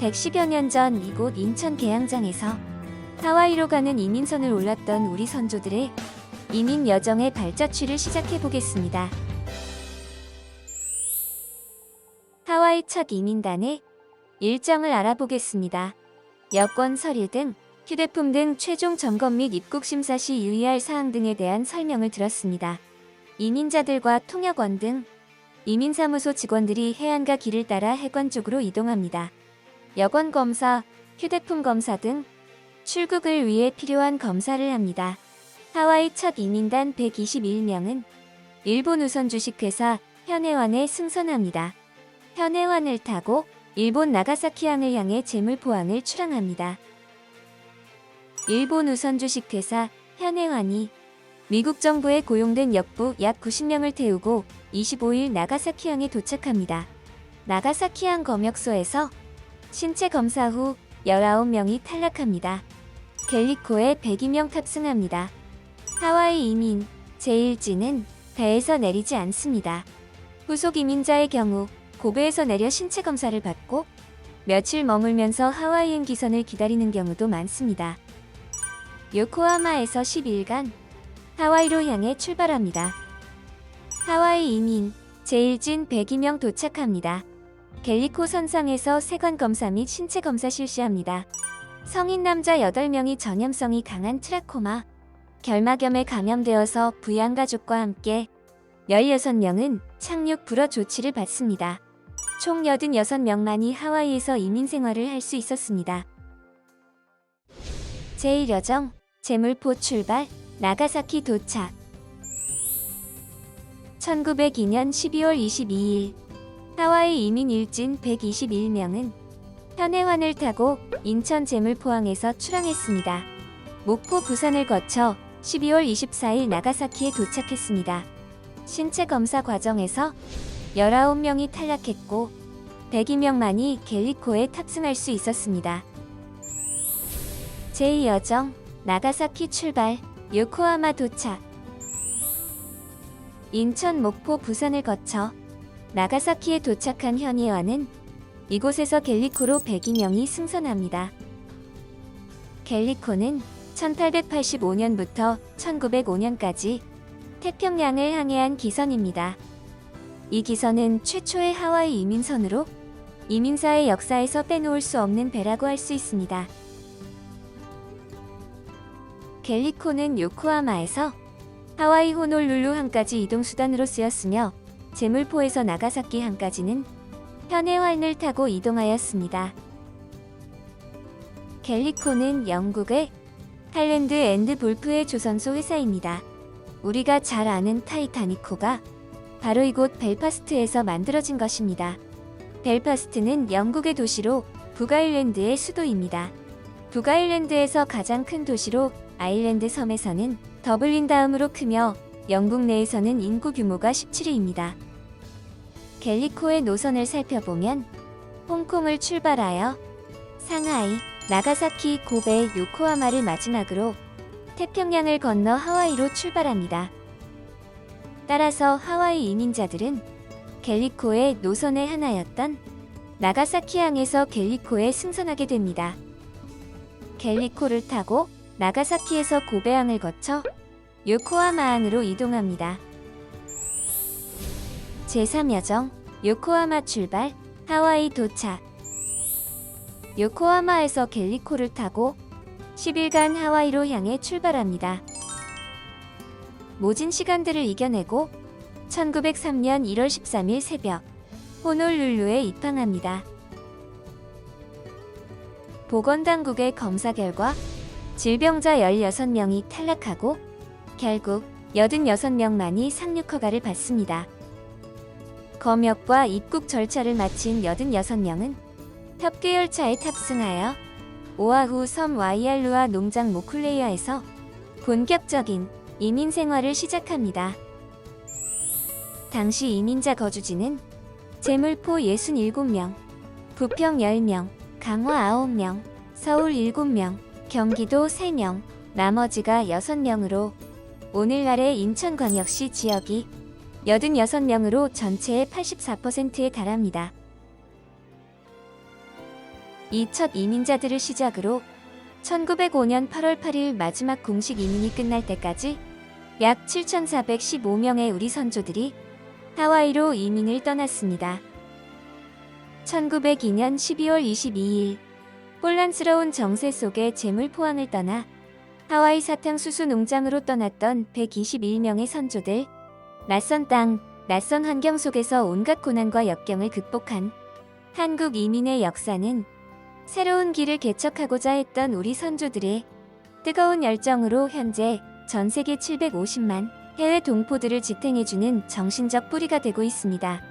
110여 년 전 이곳 인천 계양장에서 하와이로 가는 이민선을 올랐던 우리 선조들의 이민 여정의 발자취를 시작해 보겠습니다. 하와이 첫 이민단의 일정을 알아보겠습니다. 여권 서류 등 휴대폰 등 최종 점검 및 입국 심사 시 유의할 사항 등에 대한 설명을 들었습니다. 이민자들과 통역원 등 이민사무소 직원들이 해안가 길을 따라 해관 쪽으로 이동합니다. 여권 검사, 휴대폰 검사 등 출국을 위해 필요한 검사를 합니다. 하와이 첫 이민단 121명은 일본 우선 주식회사 현해환에 승선합니다. 현해환을 타고 일본 나가사키항을 향해 재물포항을 출항합니다. 일본 우선 주식회사 현해환이 미국 정부에 고용된 역부 약 90명을 태우고 25일 나가사키항에 도착합니다. 나가사키항 검역소에서 신체 검사 후 19명이 탈락합니다. 갤리코에 102명 탑승합니다. 하와이 이민 제1지는 배에서 내리지 않습니다. 후속 이민자의 경우 고베에서 내려 신체 검사를 받고 며칠 머물면서 하와이행 기선을 기다리는 경우도 많습니다. 요코하마에서 10일간 하와이로 향해 출발합니다. 하와이 이민 제1진 102명 도착합니다. 갤리코 선상에서 세관 검사 및 신체 검사 실시합니다. 성인 남자 8명이 전염성이 강한 트라코마, 결막염에 감염되어서 부양 가족과 함께 16명은 착륙 불어 조치를 받습니다. 총 86명만이 하와이에서 이민 생활을 할 수 있었습니다. 제1여정, 제물포 출발, 나가사키 도착 1902년 12월 22일 하와이 이민 일진 121명은 현해환을 타고 인천 제물포항에서 출항했습니다. 목포 부산을 거쳐 12월 24일 나가사키에 도착했습니다. 신체 검사 과정에서 19명이 탈락했고 102명만이 갤리코에 탑승할 수 있었습니다. 제2여정 나가사키 출발 요코하마 도착 인천, 목포, 부산을 거쳐 나가사키에 도착한 현이와는 이곳에서 갤리코로 102명이 승선합니다. 갤리코는 1885년부터 1905년까지 태평양을 항해한 기선입니다. 이 기선은 최초의 하와이 이민선으로 이민사의 역사에서 빼놓을 수 없는 배라고 할 수 있습니다. 갤리코는 요코하마에서 하와이 호놀룰루 항까지 이동 수단으로 쓰였으며 제물포에서 나가사키 항까지는 현해환을 타고 이동하였습니다. 갤리코는 영국의 할랜드 앤드 볼프의 조선소 회사입니다. 우리가 잘 아는 타이타니코가 바로 이곳 벨파스트에서 만들어진 것입니다. 벨파스트는 영국의 도시로 북아일랜드의 수도입니다. 북아일랜드에서 가장 큰 도시로 아일랜드 섬에서는 더블린 다음으로 크며 영국 내에서는 인구 규모가 17위입니다. 갤리코의 노선을 살펴보면 홍콩을 출발하여 상하이, 나가사키, 고베, 요코하마를 마지막으로 태평양을 건너 하와이로 출발합니다. 따라서 하와이 이민자들은 갤리코의 노선의 하나였던 나가사키항에서 갤리코에 승선하게 됩니다. 갤리코를 타고 나가사키에서 고베항을 거쳐 요코하마항으로 이동합니다. 제3여정 요코하마 출발 하와이 도착 요코하마에서 갤리코를 타고 10일간 하와이로 향해 출발합니다. 모진 시간들을 이겨내고 1903년 1월 13일 새벽 호놀룰루에 입항합니다. 보건당국의 검사 결과 질병자 16명이 탈락하고 결국 86명만이 상륙 허가를 받습니다. 검역과 입국 절차를 마친 86명은 협계 열차에 탑승하여 오아후 섬 와이알루아 농장 모쿨레이아에서 본격적인 이민 생활을 시작합니다. 당시 이민자 거주지는 제물포 67명, 부평 10명, 강화 9명, 서울 7명, 경기도 3명, 나머지가 6명으로 오늘날의 인천광역시 지역이 86명으로 전체의 84%에 달합니다. 이 첫 이민자들을 시작으로 1905년 8월 8일 마지막 공식 이민이 끝날 때까지 약 7,415명의 우리 선조들이 하와이로 이민을 떠났습니다. 1902년 12월 22일 혼란스러운 정세 속에 재물 포항을 떠나 하와이 사탕수수 농장으로 떠났던 121명의 선조들 낯선 땅, 낯선 환경 속에서 온갖 고난과 역경을 극복한 한국 이민의 역사는 새로운 길을 개척하고자 했던 우리 선조들의 뜨거운 열정으로 현재 전 세계 750만 해외 동포들을 지탱해주는 정신적 뿌리가 되고 있습니다.